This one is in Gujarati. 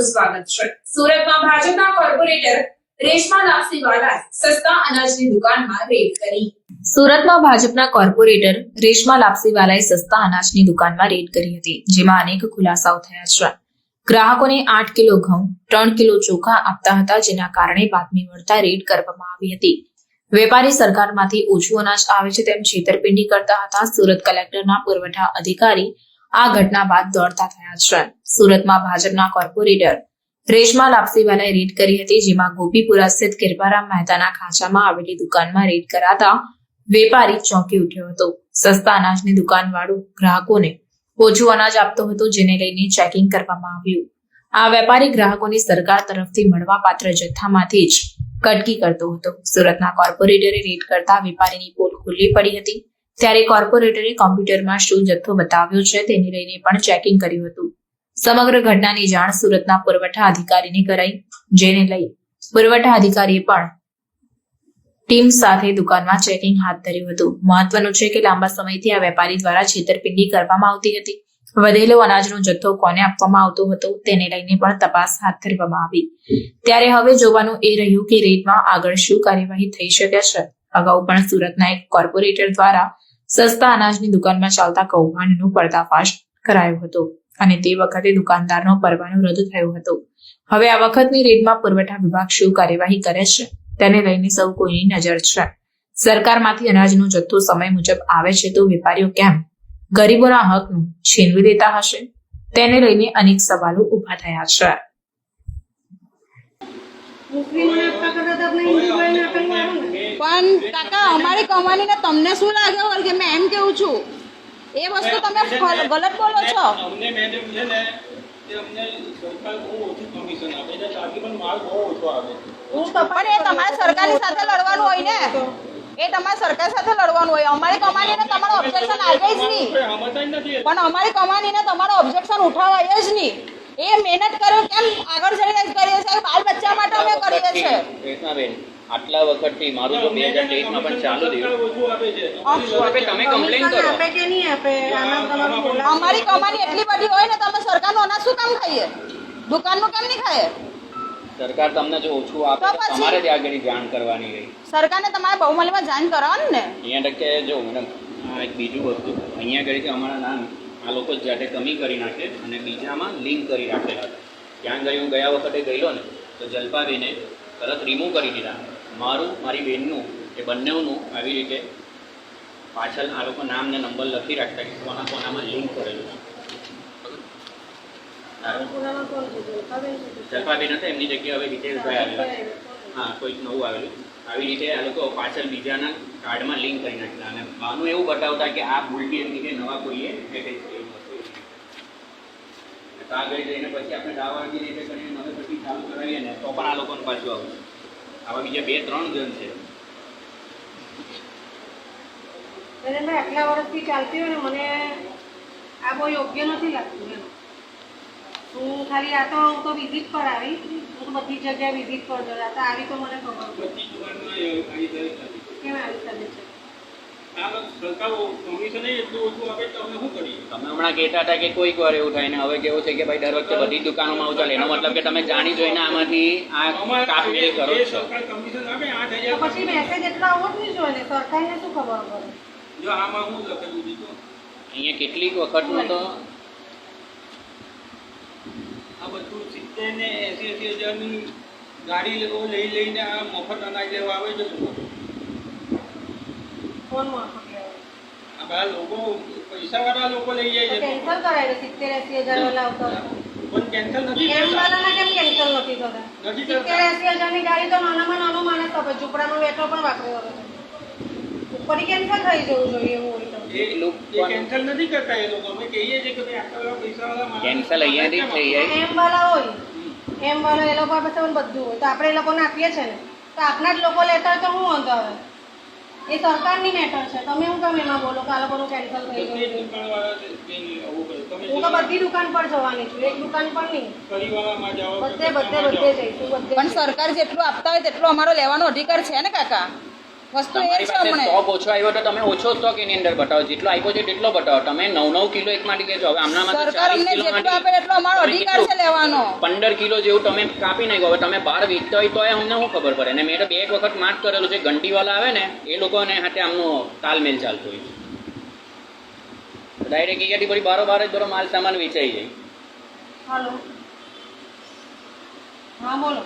આપનું સ્વાગત છે. સુરતમાં ભાજપના કોર્પોરેટર રેશમા લાપસીવાલાએ સસ્તા અનાજની દુકાનમાં રેડ કરી. સુરતમાં ભાજપના કોર્પોરેટર રેશમા લાપસીવાલાએ સસ્તા અનાજની દુકાનમાં રેડ કરી હતી, જેમાં અનેક ખુલાસાઓ થયા છે. ગ્રાહકોને આઠ કિલો ઘઉં, ત્રણ કિલો ચોખા આપતા હતા, જેના કારણે બાતમી મળતા રેડ કરવામાં આવી હતી. વેપારી સરકારમાંથી ઓછું અનાજ આવે છે તેમ છેતરપિંડી કરતા હતા. સુરત કલેક્ટરના પુરવઠા અધિકારી આ ઘટના બાદ દોડતા થયા છે. સુરતમાં ભાજપના કોર્પોરેટર રેશમા લાપસીવાલાએ રેડ કરી હતી, જેમાં ગોપીપુરા સ્થિત કિરપારામ મહેતાના ખાંચામાં આવેલી દુકાનમાં રેડ કરાતા વેપારી ચોંકી ઉઠ્યો હતો. સસ્તા અનાજની દુકાનવાળો ગ્રાહકોને ઓછું અનાજ આપતો હતો, જેને લઈને ચેકિંગ કરવામાં આવ્યું. આ વેપારી ગ્રાહકોને સરકાર તરફથી મળવાપાત્ર જથ્થામાંથી જ કટકી કરતો હતો. સુરતના કોર્પોરેટરે રેડ કરતા વેપારીની પોલ ખુલ્લી પડી હતી. ત્યારે કોર્પોરેટરે કોમ્પ્યુટરમાં શું જથ્થો બતાવ્યો છે તેને લઈને પણ ચેકિંગ કર્યું હતું. સમગ્ર ઘટનાની જાણ સુરતના પુરવઠા અધિકારીને કરાઈ, જેને લઈ પુરવઠા અધિકારીએ પણ ટીમ સાથે દુકાનમાં ચેકિંગ હાથ ધર્યું હતું. મહત્વનું છે કે લાંબા સમયથી આ વેપારી દ્વારા છેતરપિંડી કરવામાં આવતી હતી. વધેલો અનાજનો જથ્થો કોને આપવામાં આવતો હતો તેને લઈને પણ તપાસ હાથ ધરવામાં આવી. ત્યારે હવે જોવાનું એ રહ્યું કે રેડમાં આગળ શું કાર્યવાહી થઈ શકે છે. અગાઉ પણ સુરતના એક કોર્પોરેટર દ્વારા સસ્તા અનાજની દુકાનમાં ચાલતા કૌભાંડનો પર્દાફાશ કરાયો હતો અને તે વખતે દુકાનદારનો પરવાનો રદ થયો હતો. હવે આ વખતની રેડમાં પુરવઠા વિભાગ શું કાર્યવાહી કરે છે તેને લઈને સૌ કોઈની નજર છે. સરકારમાંથી અનાજનો જથ્થો સમય મુજબ આવે છે તો વેપારીઓ કેમ? ગરીબોના હકનું છીનવી દેતા હશે? તેને લઈને અનેક સવાલો ઊભા થયા છે મુસ્લિમોને આપતા કરતા તો આપણે હિન્દુ ભાઈને આપેલું સારું ને પણ કાકા અમારી કમાણીને તમને શું લાગે હોય કે મેં એમ કેવું છું? એ વસ્તુ તમે ગલત બોલો છો? અમને મેડમ છે ને અમને સરકાર બહુ ઓછું કમિશન આપે છે. ત્યાંથી પણ માલ બહુ ઓછો આવે પણ એ તમારે સરકારની સાથે લડવાનું હોય ને? એ તમારે સરકાર સાથે લડવાનું હોય. અમારી કમાણીને તમારો ઓબ્જેક્શન આવે જ નહીં. પણ અમારી કમાણીને તમારો ઓબ્જેક્શન ઉઠાવાય જ નહીં. એ મહેનત કર્યો કેમ આગળ જઈને જ કરીએ છીએ બાલ બચ્ચા માટે અમે કરીએ છીએ રેશમાબેન આટલા વખતથી મારું તો બે હજાર તેવીસમાં પણ ચાલુ સરકાર થયું. અમારી કમાણી એટલી બધી હોય ને તમે સરકારનું અનાજ શું કામ ખાઈએ? દુકાનનું કેમ નહીં ખાઈએ? સરકાર તમને જો ઓછું આપે? તમારે ત્યાં આગળ જાણ કરવાની રહી. સરકારને તમારે બહુમલીમાં જાણ કરવાનું ને? અહીંયા ટકે જો મેડમ આ એક બીજું વસ્તુ. અહીંયા આગળ કે અમારા નામ આ લોકો જાતે કમી કરી નાખે અને બીજામાં લિંક કરી રાખેલા હતા ત્યાં આગળ હું ગયા વખતે ગયેલો ને તો જલપાબેને તરત રિમૂવ કરી દીધા. મારું મારી બેનનું એ બંનેનું આવી રીતે પાછળ આ લોકો નામ ને નંબર લખી રાખતા કે કોના કોનામાં લિંક કરેલું છે. જલપાબેન હતા એમની જગ્યાએ હવે ડિટેલ આવેલા. હા કોઈક નવું આવેલું. આવી રીતે આ લોકો પાછળ બીજાના કાર્ડમાં લિંક કરી નાખતા અને માનું એવું બતાવતા કે આ ભૂલથી એમની કે નવા કોઈએ પેકેજ કરેલું તો આગળ જઈને પછી આપણે દાવાની રીતે કરીને હવે પછી ચાલુ કરાવીએ ને તો પણ આ લોકોને પાછું આવશે આવા બીજા બે ત્રણ જણ છે. મેં આટલા વર્ષથી ચાલતી હોય ને મને આ બહુ યોગ્ય નથી લાગતું એમ. હું ખાલી આ તો હું તો વિઝિટ પર આવી. હું તો બધી જગ્યાએ વિઝિટ પર જઈ આ તો આવી તો મને ખબર. કેમ આવી શકે છે આ સરકાર કમિશન એટલું ઓછું આપે તો અમે શું કરીએ તમે હમણાં કહેતા હતા કે કોઈક વાર એવું થાય ને હવે કેવું છે કે ભાઈ દર વખતે બધી દુકાનોમાં આવું ચાલે એનો મતલબ કે તમે જાણી જોઈને આમાંથી આ અમારે કાપમેલ કરો છો. સરકાર કમિશન આપે આઠ તો પછી મેસેજ એટલા આવવો જ નહીં જોઈએ ને સરકારને શું ખબર પડે? જો આમાં હું લખેલું દીધું અહીંયા કેટલીક વખતનું તો આ બધું સિત્તેર ને એસી એસી હજારની ગાડી લેવો લઈ લઈને આ મફત અનાજ લેવા આવે છે. કોણ મોફત આ લોકો પૈસાવાળા લોકો લઈ જાય છે. કેન્સલ કરાય સિત્તેર એસી વાળા આવતા પણ કેન્સલ નથી એમ કરતા. વાળાના કેમ કેન્સલ નથી થતા નથી સિત્તેર કરતા. એસી હજારની ગાડી તો નાનામાં નાનો માણસ આપે ઝૂંપડામાં બેઠો પણ વાપરી વળે ઉપરથી કેન્સલ થઈ જવું જોઈએ એવું હોય તો. એ એ કેન્સલ નથી કરતા એ લોકો. અમે કહીએ છીએ કે ભાઈ આટલા પૈસાવાળા માણસ કેન્સલ અહીંયાથી જ થઈ જાય. એમ વાળા હોય. એમ વાળા એ લોકો પાસે બધું હોય. તો આપણે એ લોકોને આપીએ છીએ ને? તો આપના જ લોકો લેતા હોય તો શું વાંધો આવે? એ સરકારની મેટર છે. તમે હું કેમ એમાં બોલો? કે આ લોકોનું કેન્સલ થઈ ગયું. હું તો બધી દુકાન પર જવાની છું. એક દુકાન પર નહીં. બધે બધે બધે જઈશું બધે પણ સરકાર જેટલું આપતા હોય તેટલું અમારો લેવાનો અધિકાર છે ને કાકા? વસ્તુ એ તમારી છે પાસે સ્ટોક ઓછો આવ્યો તો તમે ઓછો સ્ટોક એની અંદર બતાવો. જેટલો આવ્યો છે તેટલો બતાવો. તમે નવ નવ કિલો એક માટે કહેશો. હવે આમના માટે સરકાર અમને કિલો જેટલું આપે એટલો અમારો અધિકાર છે લેવાનો. પંદર કિલો જેવું તમે કાપી નાખ્યો. હવે તમે બહાર વેચતા હોય તો એ અમને શું ખબર પડે? અને મેં તો બે એક વખત માર્ક કરેલું છે. ઘંટીવાલા આવે ને એ લોકોને હાથે આમનો તાલમેલ ચાલતો હોય ડાયરેક્ટ અહીંયાથી પછી બારોબાર જ બધો માલ સામાન વેચાઈ જાય. હાલો. હા બોલો.